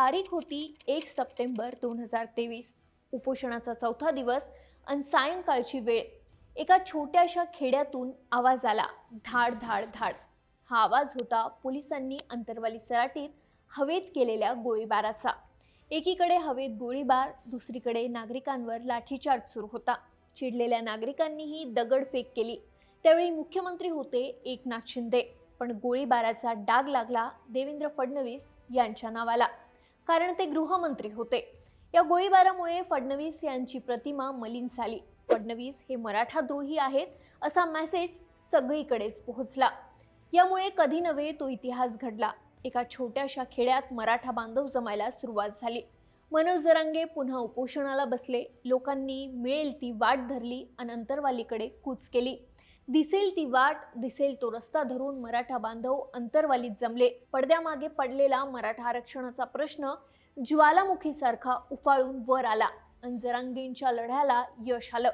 तारीख होती एक सप्टेंबर दोन हजार तेवीस. उपोषणाचा चौथा दिवस आणि सायंकाळची वेळ. एका छोट्याशा खेड्यातून आवाज आला. धाड धाड धाड. हा आवाज होता पोलिसांनी अंतरवाली सराटीत हवेत केलेल्या गोळीबाराचा. एकीकडे हवेत गोळीबार दुसरीकडे नागरिकांवर लाठीचार्ज सुरू होता. चिडलेल्या नागरिकांनीही दगडफेक केली. त्यावेळी मुख्यमंत्री होते एकनाथ शिंदे. पण गोळीबाराचा डाग लागला देवेंद्र फडणवीस यांच्या नावाला. कारण ते गृहमंत्री होते. या गोळीबारामुळे फडणवीस यांची प्रतिमा मलिन झाली. फडणवीस हे मराठा द्रोही आहेत असा मेसेज सगळीकडेच पोहोचला. यामुळे कधी नव्हे तो इतिहास घडला. एका छोट्याशा खेड्यात मराठा बांधव जमायला सुरुवात झाली. मनोज जरांगे पुन्हा उपोषणाला बसले. लोकांनी मिळेल ती वाट धरली आणि अंतरवालीकडे कूच केली. दिसेल ती वाट दिसेल तो रस्ता धरून मराठा बांधव अंतरवालीत जमले. पडद्यामागे पडलेला मराठा आरक्षणाचा प्रश्न ज्वालामुखीसारखा उफाळून वर आला. आणि जरांगेंच्या लढ्याला यश आलं.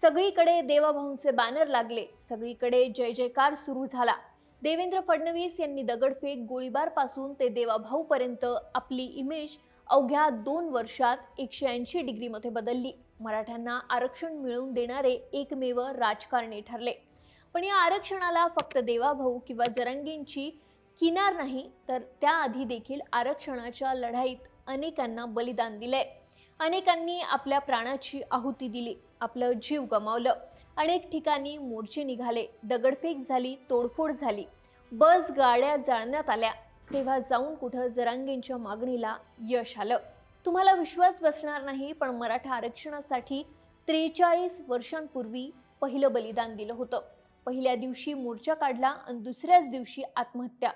सगळीकडे देवाभाऊंचे बॅनर लागले. सगळीकडे जय जयकार सुरू झाला. देवेंद्र फडणवीस यांनी दगडफेक गोळीबारपासून ते देवाभाऊपर्यंत आपली इमेज अवघ्या दोन वर्षात एकशे ऐंशी डिग्रीमध्ये बदलली. मराठ्यांना आरक्षण मिळवून देणारे एकमेव राजकारणी ठरले. पण या आरक्षणाला फक्त देवाभाऊ किंवा जरंगींची किनार नाही तर त्याआधी देखील आरक्षणाच्या लढाईत अनेकांना बलिदान दिलंय. अनेकांनी आपल्या प्राणाची आहुती दिली आपलं जीव गमावलं. अनेक ठिकाणी मोर्चे निघाले दगडफेक झाली तोडफोड झाली. बस गाड्या जाळण्यात आल्या. तेव्हा जाऊन कुठं जरांगेंच्या मागणीला यश आलं? तुम्हाला विश्वास बसणार नाही पण मराठा आरक्षणासाठी त्रेचाळीस वर्षांपूर्वी पहिलं बलिदान दिलं होतं. पहिल्या दिवशी मोर्चा काढला आणि दुसऱ्याच दिवशी आत्महत्या.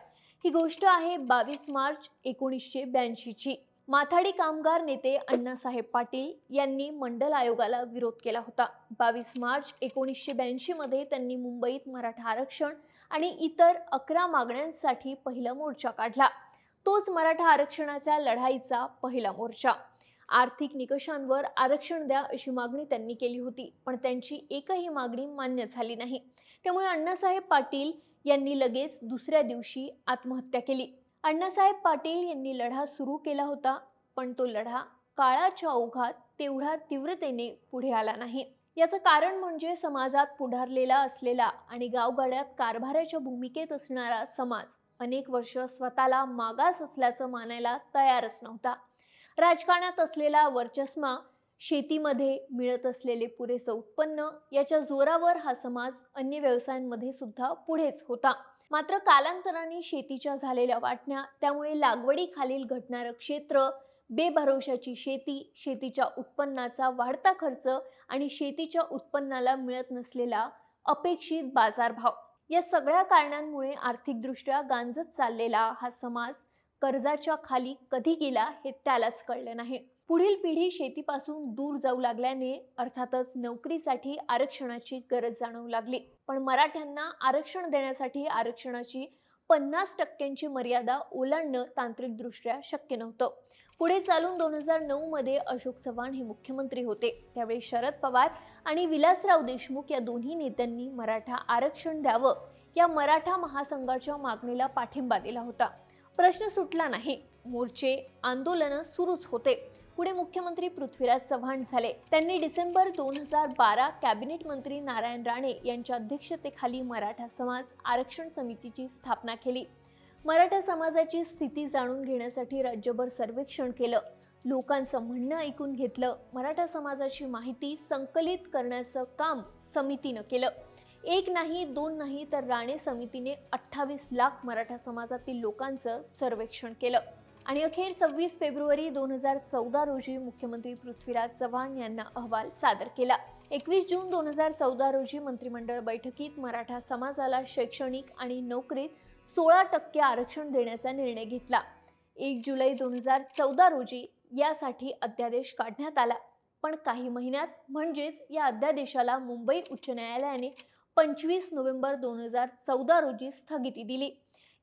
ही गोष्ट आहे बावीस मार्च एकोणीसशे ब्याऐंशीची माथाडी कामगार नेते अण्णासाहेब पाटील यांनी मंडल आयोगाला विरोध केला होता. बावीस मार्च एकोणीसशे ब्याऐंशीमध्ये त्यांनी मुंबईत मराठा आरक्षण आणि इतर अकरा मागण्यांसाठी पहिला मोर्चा काढला. तोच मराठा आरक्षणाच्या लढाईचा पहिला मोर्चा. आर्थिक निकषांवर आरक्षण द्या अशी मागणी त्यांनी केली होती पण त्यांची एकही मागणी मान्य झाली नाही. त्यामुळे अण्णासाहेब पाटील यांनी लगेच दुसऱ्या दिवशी आत्महत्या केली. अण्णासाहेब पाटील यांनी लढा सुरू केला होता पण तो लढा काळाच्या ओघात तेवढा तीव्रतेने पुढे आला नाही. याचं कारण म्हणजे समाजात पुढारलेला असलेला आणि गावगाड्यात कारभाराच्या भूमिकेत असणारा समाज अनेक वर्ष स्वतःला मागास असल्याचं मानायला तयारच नव्हता. राजकारणात असलेला वर्चस्मा शेतीमध्ये मिळत असलेले पुरेसं उत्पन्न याच्या जोरावर हा समाज अन्य व्यवसायांमध्ये सुद्धा पुढेच होता. मात्र कालांतराने शेतीच्या झालेल्या वाटण्या त्यामुळे लागवडीखालील घटणारं क्षेत्र बेभरोशाची शेती शेतीच्या उत्पन्नाचा वाढता खर्च आणि शेतीच्या उत्पन्नाला मिळत नसलेला अपेक्षित बाजारभाव या सगळ्या कारणांमुळे आर्थिकदृष्ट्या गांजत चाललेला हा समाज कर्जाच्या खाली कधी गेला हे त्यालाच कळलं नाही. पुढील पिढी शेतीपासून दूर जाऊ लागल्याने अर्थातच नोकरीसाठी आरक्षणाची गरज जाणवू लागली. पण मराठ्यांना आरक्षण देण्यासाठी आरक्षणाची पन्नास टक्क्यांची मर्यादा ओलांडणं तांत्रिकदृष्ट्या शक्य नव्हतं. पुढे चालून दोन हजार नऊ मध्ये अशोक चव्हाण हे मुख्यमंत्री होते. त्यावेळी शरद पवार आणि विलासराव देशमुख या दोन्ही नेत्यांनी मराठा आरक्षण द्यावं या मराठा महासंघाच्या मागणीला पाठिंबा दिला होता. प्रश्न सुटला नाही. मोर्चे आंदोलनं सुरूच होते. पुढे मुख्यमंत्री पृथ्वीराज चव्हाण झाले. त्यांनी डिसेंबर दोन हजार बारा कॅबिनेट मंत्री नारायण राणे यांच्या अध्यक्षतेखाली मराठा समाज आरक्षण समितीची स्थापना केली. मराठा समाजाची स्थिती जाणून घेण्यासाठी राज्यभर सर्वेक्षण केलं. लोकांचं म्हणणं ऐकून घेतलं. मराठा समाजाची माहिती संकलित करण्याचं काम समितीनं केलं. एक नाही दोन नाही तर राणे समितीने अठ्ठावीस लाख मराठा समाजातील लोकांचं सर्वेक्षण केलं. आणि अखेर सव्वीस फेब्रुवारी दोन हजार चौदा रोजी मुख्यमंत्री पृथ्वीराज चव्हाण यांना अहवाल सादर केला. एकवीस जून दोन हजार चौदा रोजी मंत्रिमंडळ बैठकीत मराठा समाजाला शैक्षणिक आणि नोकरीत सोळा टक्के आरक्षण देण्याचा निर्णय घेतला. एक जुलै दोन हजार चौदा रोजी यासाठी अध्यादेश काढण्यात आला. पण काही महिन्यात म्हणजेच या अध्यादेशाला मुंबई उच्च न्यायालयाने पंचवीस नोव्हेंबर दोन हजार चौदा रोजी स्थगिती दिली.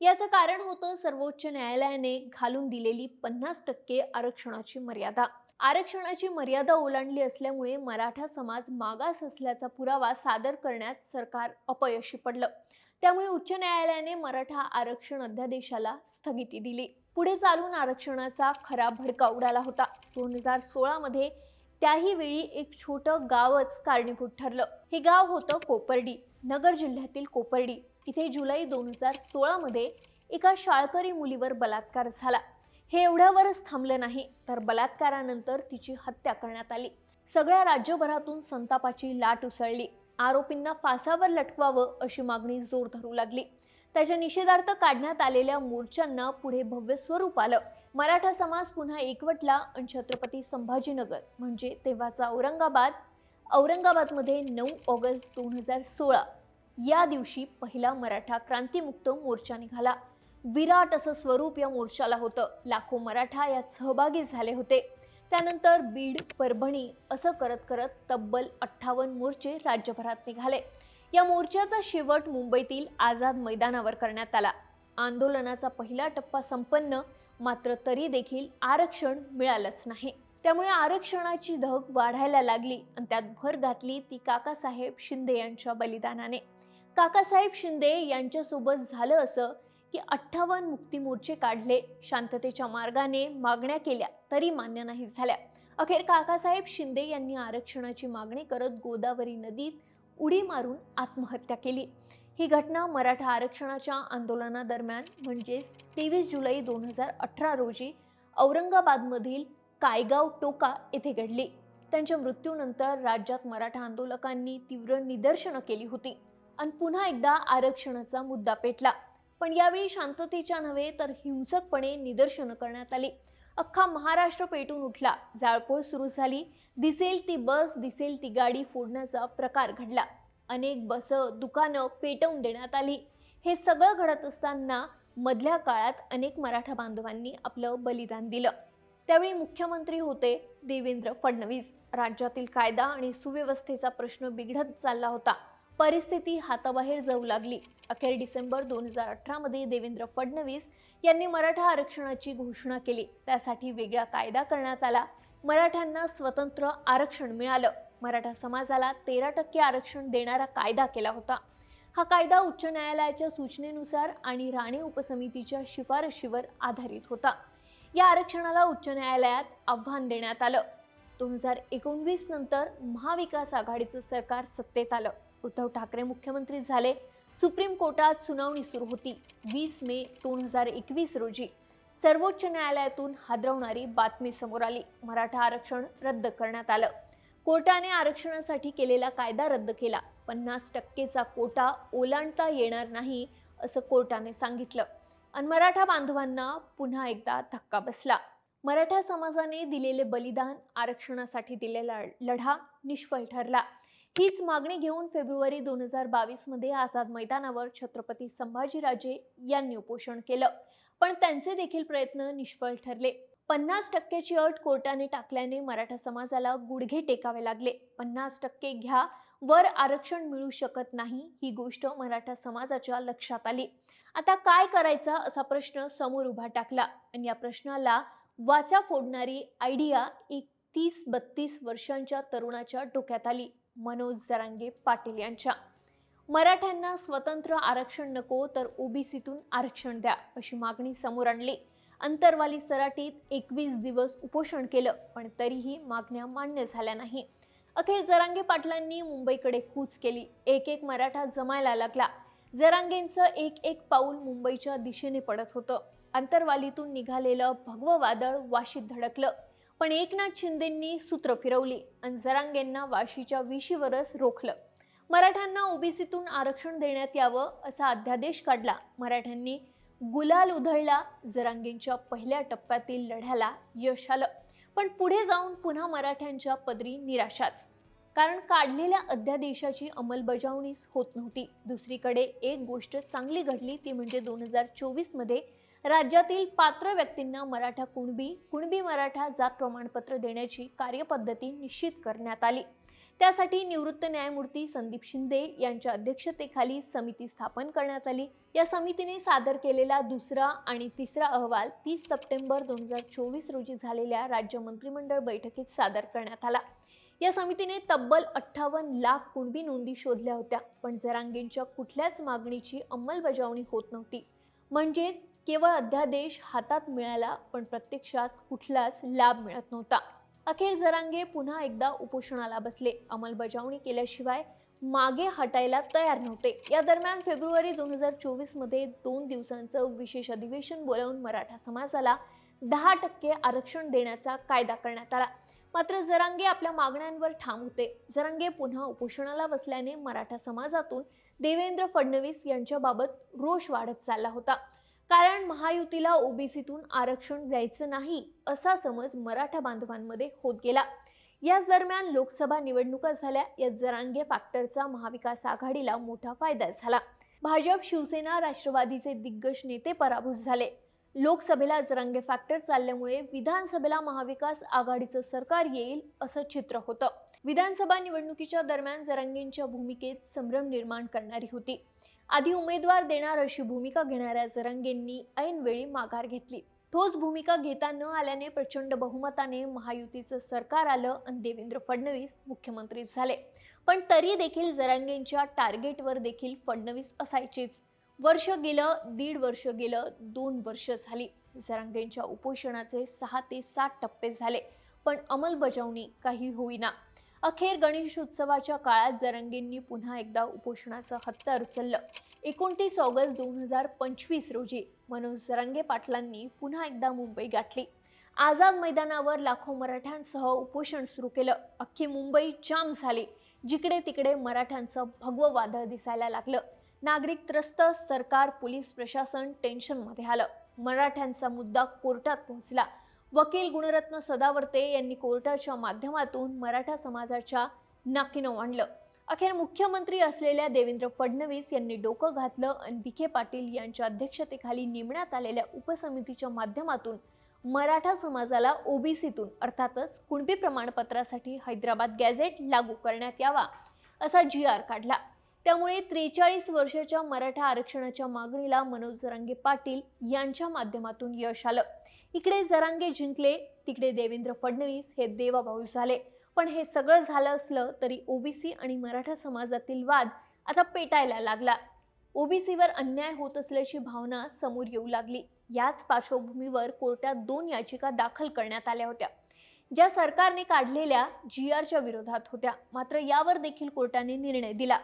याचं कारण होतं सर्वोच्च न्यायालयाने घालून दिलेली पन्नास टक्के आरक्षणाची मर्यादा. आरक्षणाची मर्यादा ओलांडली असल्यामुळे मराठा समाज मागास असल्याचा पुरावा सादर करण्यात सरकार अपयशी पडलं. त्यामुळे उच्च न्यायालयाने मराठा आरक्षण अध्यादेशाला स्थगिती दिली. पुढे चालून आरक्षणाचा खरा भडका उडाला होता. दोन हजार सोळामध्ये त्याही वेळी एक छोटं गावच कारणीभूत ठरलं. हे गाव होतं कोपर्डी. नगर जिल्ह्यातील कोपर्डी. इथे जुलै दोन हजार सोळामध्ये एका शाळकरी मुलीवर बलात्कार झाला. हे एवढ्यावरच थांबलं नाही तर बलात्कारानंतर तिची हत्या करण्यात आली. सगळ्या राज्यभरातून संतापाची लाट उसळली. आरोपींना फासावर लटकवावं अशी मागणी जोर धरू लागली. त्याच्या निषेधार्थ काढण्यात आलेल्या मोर्चांना पुढे भव्य स्वरूप आलं. मराठा समाज पुन्हा एकवटला आणि छत्रपती संभाजीनगर म्हणजे तेव्हाचा औरंगाबाद औरंगाबादमध्ये नऊ ऑगस्ट दोन हजार सोळा. या दिवशी पहिला मराठा क्रांतीमुक्त मोर्चा निघाला. विराट असं स्वरूप या मोर्चाला होतं. लाखो मराठा यात सहभागी झाले होते. त्यानंतर बीड परभणी असं करत करत तब्बल अठ्ठावन्न मोर्चे राज्यभरात निघाले. या मोर्चाचा शेवट मुंबईतील आझाद मैदानावर करण्यात आला. आंदोलनाचा पहिला टप्पा संपन्न मात्र तरी देखील आरक्षण मिळालंच नाही. त्यामुळे आरक्षणाची धग वाढायला लागली आणि त्यात भर घातली ती काकासाहेब शिंदे यांच्या बलिदानाने. काकासाहेब शिंदे यांच्यासोबत झालं असं की अठ्ठावन्न मुक्ती मोर्चे काढले शांततेच्या मार्गाने मागण्या केल्या तरी मान्य नाही झाल्या. अखेर काकासाहेब शिंदे यांनी आरक्षणाची मागणी करत गोदावरी नदीत उडी मारून आत्महत्या केली. ही घटना मराठा आरक्षणाच्या आंदोलनादरम्यान म्हणजेच तेवीस जुलै दोन हजार अठरा रोजी औरंगाबादमधील कायगाव टोका येथे घडली. त्यांच्या मृत्यूनंतर राज्यात मराठा आंदोलकांनी तीव्र निदर्शनं केली होती. आणि पुन्हा एकदा आरक्षणाचा मुद्दा पेटला. पण यावेळी शांततेच्या नव्हे तर हिंसकपणे निदर्शनं करण्यात आली. अख्खा महाराष्ट्र पेटून उठला. जाळपोळ सुरू झाली. दिसेल ती बस दिसेल ती गाडी फोडण्याचा प्रकार घडला. अनेक बस दुकानं पेटवून देण्यात आली. हे सगळं घडत असताना मधल्या काळात अनेक मराठा बांधवांनी आपलं बलिदान दिलं. त्यावेळी मुख्यमंत्री होते देवेंद्र फडणवीस. राज्यातील कायदा आणि सुव्यवस्थेचा प्रश्न बिघडत चालला होता. परिस्थिती हाताबाहेर जाऊ लागली. अखेर डिसेंबर दोन हजार अठरामध्ये देवेंद्र फडणवीस यांनी मराठा आरक्षणाची घोषणा केली. त्यासाठी वेगळा कायदा करण्यात आला. मराठ्यांना स्वतंत्र आरक्षण मिळालं. मराठा समाजाला तेरा टक्के आरक्षण देणारा कायदा केला होता. हा कायदा उच्च न्यायालयाच्या सूचनेनुसार आणि राणे उपसमितीच्या शिफारशीवर आधारित होता. या आरक्षणाला उच्च न्यायालयात आव्हान देण्यात आलं. दोन हजार एकोणवीस नंतर महाविकास आघाडीचं सरकार सत्तेत आलं. उद्धव ठाकरे मुख्यमंत्री झाले. सुप्रीम कोर्टात सुनावणी सुरू होती. वीस मे दोन हजार एकवीस रोजी सर्वोच्च न्यायालयातून हादरवणारी बातमी समोर आली. मराठा आरक्षण रद्द करण्यात आलं. कोर्टाने आरक्षणासाठी केलेला कायदा रद्द केला. पन्नास टक्केचा कोटा ओलांडता येणार नाही असं कोर्टाने सांगितलं. आणि मराठा बांधवांना पुन्हा एकदा धक्का बसला. मराठा समाजाने दिलेले बलिदान आरक्षणासाठी दिलेला लढा निष्फळ ठरला. हीच मागणी घेऊन फेब्रुवारी दोन हजार बावीसमध्ये आझाद मैदानावर छत्रपती संभाजीराजे यांनी उपोषण केलं. पण त्यांचे देखील प्रयत्न निष्फळ ठरले. पन्नास टक्क्याची अट कोर्टाने टाकल्याने मराठा समाजाला गुडघे टेकावे लागले. पन्नास टक्के घ्या वर आरक्षण मिळू शकत नाही ही गोष्ट मराठा समाजाच्या लक्षात आली. आता काय करायचा असा प्रश्न समोर उभा टाकला. आणि या प्रश्नाला वाचा फोडणारी आयडिया एक तीस बत्तीस वर्षांच्या तरुणाच्या डोक्यात आली. मनोज जरांगे पाटील यांच्या. मराठ्यांना स्वतंत्र आरक्षण नको तर ओबीसीतून आरक्षण द्या अशी मागणी समोर आणली. अंतरवाली सराटीत एकवीस दिवस उपोषण केलं पण तरीही मागण्या मान्य झाल्या नाही. अखेर जरांगे पाटलांनी मुंबईकडे कूच केली. एक एक मराठा जमायला लागला. जरांगेंचं एक एक पाऊल मुंबईच्या दिशेने पडत होतं. अंतरवालीतून निघालेलं भगवं वादळ वाशीत धडकलं. पण एकनाथ शिंदेंनी सूत्र फिरवली आणि जरांगेंना वाशीच्या विशीवरच रोखलं. मराठ्यांना ओबीसीतून आरक्षण देण्यात यावं असा अध्यादेश काढला. मराठ्यांनी गुलाल उधळला जरांगेंच्या पहिल्या टप्प्यातील लढ्याला यश आलं. पण पुढे जाऊन पुन्हा मराठ्यांच्या पदरी निराशाच. कारण काढलेल्या अध्यादेशाची अंमलबजावणीच होत नव्हती. दुसरीकडे एक गोष्ट चांगली घडली ती म्हणजे दोन हजार चोवीसमध्ये राज्यातील पात्र व्यक्तींना मराठा कुणबी कुणबी मराठा जात प्रमाणपत्र देण्याची कार्यपद्धती निश्चित करण्यात आली. त्यासाठी निवृत्त न्यायमूर्ती संदीप शिंदे यांच्या अध्यक्षतेखाली समिती स्थापन करण्यात आली. या समितीने सादर केलेला दुसरा आणि तिसरा अहवाल तीस सप्टेंबर दोन हजार चोवीस रोजी झालेल्या राज्य मंत्रिमंडळ बैठकीत सादर करण्यात आला. या समितीने तब्बल अठ्ठावन्न लाख कुणबी नोंदी शोधल्या होत्या पण जरांगेंच्या कुठल्याच मागणीची अंमलबजावणी होत नव्हती. म्हणजेच केवळ अध्यादेश हातात मिळाला पण प्रत्यक्षात कुठलाच लाभ मिळत नव्हता. अखेर जरांगे पुन्हा एकदा उपोषणाला बसले. अंमलबजावणी केल्याशिवाय मागे हटायला तयार नव्हते. या दरम्यान फेब्रुवारी दोन हजार चोवीसमध्ये दोन दिवसांचं विशेष अधिवेशन बोलावून मराठा समाजाला दहा टक्के आरक्षण देण्याचा कायदा करण्यात आला. मात्र जरांगे आपल्या मागण्यांवर ठाम होते. जरांगे पुन्हा उपोषणाला बसल्याने मराठा समाजातून देवेंद्र फडणवीस यांच्याबाबत रोष वाढत चालला होता. कारण महायुतीला ओबीसीतून आरक्षण द्यायचं नाही असा समज मराठा बांधवांमध्ये होत गेला. याच दरम्यान लोकसभा निवडणुका झाल्या. या जरांगे फॅक्टरचा महाविकास आघाडीला मोठा फायदा झाला. भाजप शिवसेना राष्ट्रवादीचे दिग्गज नेते पराभूत झाले. लोकसभेला जरांगे फॅक्टर चालल्यामुळे विधानसभेला महाविकास आघाडीचं सरकार येईल असं चित्र होतं. विधानसभा निवडणुकीच्या दरम्यान जरांगेंच्या भूमिकेत संभ्रम निर्माण करणारी होती. आधी उमेदवार देणार अशी भूमिका घेणाऱ्या जरंगेंनी ऐनवेळी माघार घेतली. ठोस भूमिका घेता न आल्याने प्रचंड बहुमताने महायुतीचं सरकार आलं आणि देवेंद्र फडणवीस मुख्यमंत्री झाले. पण तरी देखील जरांगेंच्या टार्गेटवर देखील फडणवीस असायचेच. वर्ष गेलं दीड वर्ष गेलं दोन वर्ष झाली. जरांगेंच्या उपोषणाचे सहा ते सात टप्पे झाले. पण अंमलबजावणी काही होईना. अखेर गणेश उत्सवाच्या काळात जरंगेंनी पुन्हा एकदा उपोषणाचं हत्तर उचललं. एकोणतीस ऑगस्ट दोन हजार पंचवीस रोजी मनोज जरांगे पाटलांनी पुन्हा एकदा मुंबई गाठली. आझाद मैदानावर लाखो मराठ्यांसह उपोषण सुरू केलं. अख्खी मुंबई जाम झाली. जिकडे तिकडे मराठ्यांचं भगवं वादळ दिसायला लागलं. नागरिक त्रस्त सरकार पोलीस प्रशासन टेन्शनमध्ये आलं. मराठ्यांचा मुद्दा कोर्टात पोहोचला. वकील गुणरत्न सदावर्ते यांनी कोर्टाच्या माध्यमातून मराठा समाजाच्या नाकीनं आणलं अखेर मुख्यमंत्री असलेल्या देवेंद्र फडणवीस यांनी डोकं घातलं आणि विखे पाटील यांच्या अध्यक्षतेखाली नेमण्यात आलेल्या उपसमितीच्या माध्यमातून मराठा समाजाला ओबीसीतून अर्थातच कुणबी प्रमाणपत्रासाठी हैदराबाद गॅझेट लागू करण्यात यावा असा जी आर काढला. त्यामुळे त्रेचाळीस वर्षाच्या मराठा आरक्षणाच्या मागणीला मनोज जरांगे पाटील यांच्या माध्यमातून यश आलं. इकडे जरांगे जिंकले तिकडे देवेंद्र फडणवीस हे देवाभाऊ झाले. पण हे सगळं झालं असलं तरी ओबीसी आणि मराठा समाजातील वाद आता पेटायला लागला. ओबीसीवर अन्याय होत असल्याची भावना समोर येऊ लागली. याच पार्श्वभूमीवर कोर्टात दोन याचिका दाखल करण्यात आल्या होत्या. ज्या सरकारने काढलेल्या जी आरच्या विरोधात होत्या. मात्र यावर देखील कोर्टाने निर्णय दिला.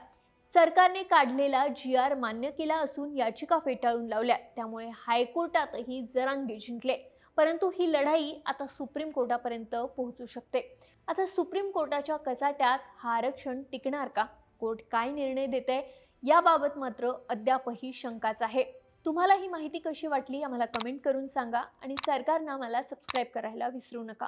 सरकारने काढलेला जी आर मान्य केला असून याचिका फेटाळून लावल्या. त्यामुळे हायकोर्टातही जरांगे जिंकले. परंतु ही लढाई आता सुप्रीम कोर्टापर्यंत पोहोचू शकते. आता सुप्रीम कोर्टाच्या कचाट्यात हा आरक्षण टिकणार का? कोर्ट काय निर्णय देते याबाबत मात्र अद्यापही शंकाच आहे. तुम्हाला ही माहिती कशी वाटली? आम्हाला कमेंट करून सांगा आणि सरकारनं आम्हाला सबस्क्राईब करायला विसरू नका.